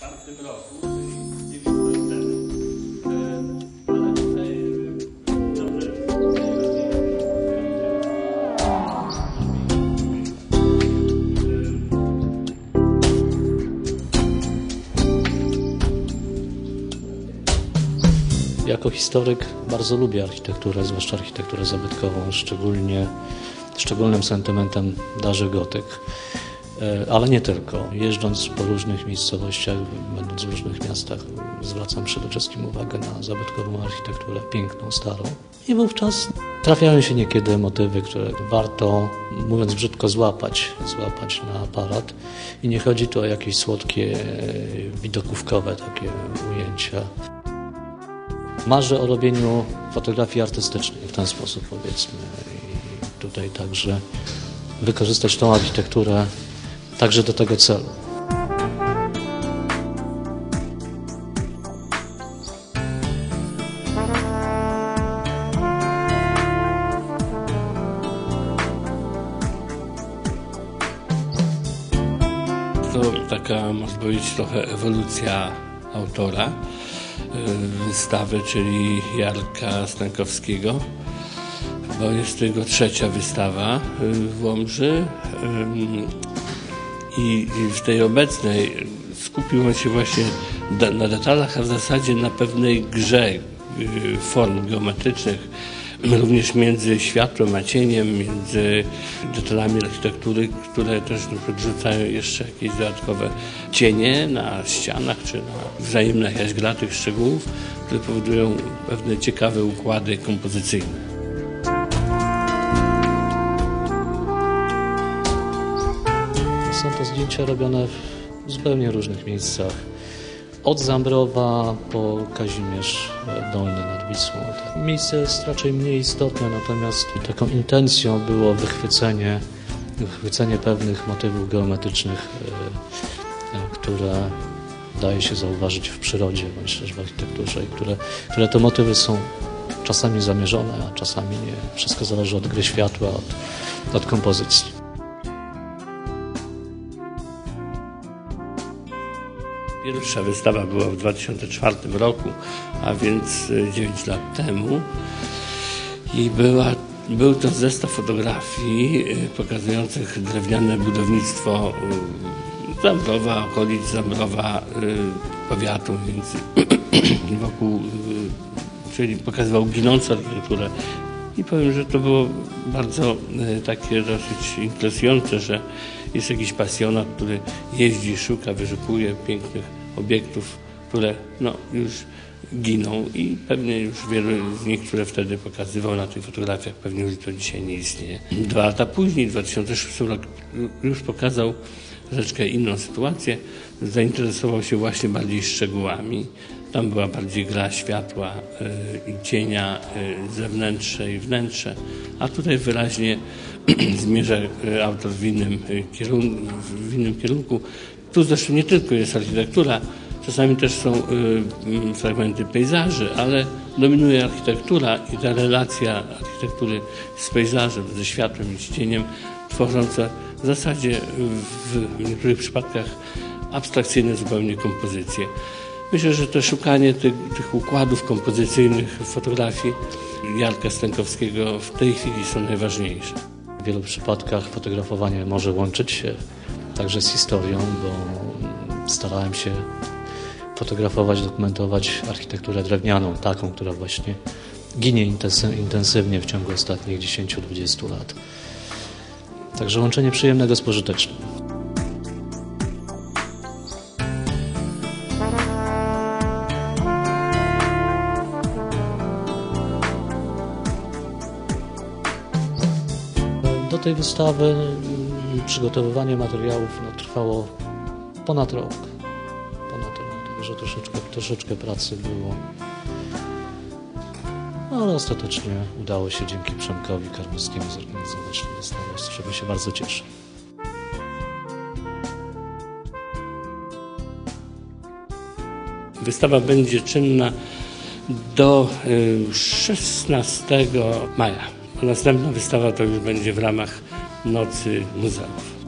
czwartym roku, czyli 9 lat temu. Ale tutaj dobrze, Jako historyk bardzo lubię architekturę, zwłaszcza architekturę zabytkową, szczególnie szczególnym sentymentem darzy gotyk. E, Ale nie tylko. Jeżdżąc po różnych miejscowościach, będąc w różnych miastach, zwracam przede wszystkim uwagę na zabytkową architekturę, piękną, starą. I wówczas trafiają się niekiedy motywy, które warto, mówiąc brzydko, złapać, złapać na aparat. I nie chodzi tu o jakieś słodkie, e, widokówkowe takie ujęcia. Marzę o robieniu fotografii artystycznej w ten sposób powiedzmy i tutaj także wykorzystać tą architekturę także do tego celu. To taka, można powiedzieć, trochę ewolucja autora y, wystawy, czyli Jarka Stankowskiego, bo jest to jego trzecia wystawa y, w Łomży Ym, i i w tej obecnej skupił on się właśnie na detalach, a w zasadzie na pewnej grze y, form geometrycznych, również między światłem a cieniem, między detalami architektury, które też rzucają jeszcze jakieś dodatkowe cienie na ścianach, czy na wzajemna jakaś gra szczegółów, które powodują pewne ciekawe układy kompozycyjne. Są to zdjęcia robione w zupełnie różnych miejscach. Od Zambrowa po Kazimierz Dolny nad Wisłą. Miejsce jest raczej mniej istotne, natomiast taką intencją było wychwycenie, wychwycenie pewnych motywów geometrycznych, e, e, które daje się zauważyć w przyrodzie bądź też w architekturze i które, które te motywy są czasami zamierzone, a czasami nie. Wszystko zależy od gry światła, od, od kompozycji. Pierwsza wystawa była w 2004 roku, a więc y, 9 lat temu. I była, był to zestaw fotografii y, pokazujących drewniane budownictwo y, Zambrowa, okolic Zambrowa, powiatu, więc wokół, czyli pokazywał ginącą architekturę. I powiem, że to było bardzo takie dosyć interesujące, że jest jakiś pasjonat, który jeździ, szuka, wyszukuje pięknych obiektów, które no, już giną i pewnie już wielu z nich, które wtedy pokazywał na tych fotografiach, pewnie już to dzisiaj nie istnieje. Dwa lata później, w 2006 roku, już pokazał troszeczkę inną sytuację. Zainteresował się właśnie bardziej szczegółami. Tam była bardziej gra światła y, i cienia, y, zewnętrzne i wnętrze, a tutaj wyraźnie zmierza y, autor w innym, kierunku, w innym kierunku. Tu zresztą nie tylko jest architektura, czasami też są y, mm, fragmenty pejzaży, ale dominuje architektura i ta relacja architektury z pejzażem, ze światłem i cieniem, tworząca w zasadzie w niektórych przypadkach abstrakcyjne zupełnie kompozycje. Myślę, że to szukanie tych, tych układów kompozycyjnych w fotografii Jarka Stękowskiego w tej chwili są najważniejsze. W wielu przypadkach fotografowanie może łączyć się także z historią, bo starałem się fotografować, dokumentować architekturę drewnianą, taką, która właśnie ginie intensy- intensywnie w ciągu ostatnich 10-20 lat. Także łączenie przyjemnego z pożytecznym. Do tej wystawy przygotowywanie materiałów no, trwało ponad rok. Ponad rok, także troszeczkę, troszeczkę pracy było. No, ale ostatecznie udało się dzięki Przemkowi Karmowskiemu zorganizować tę wystawę, z czego się bardzo cieszę. Wystawa będzie czynna do y, 16 maja. Następna wystawa to już będzie w ramach Nocy Muzeów.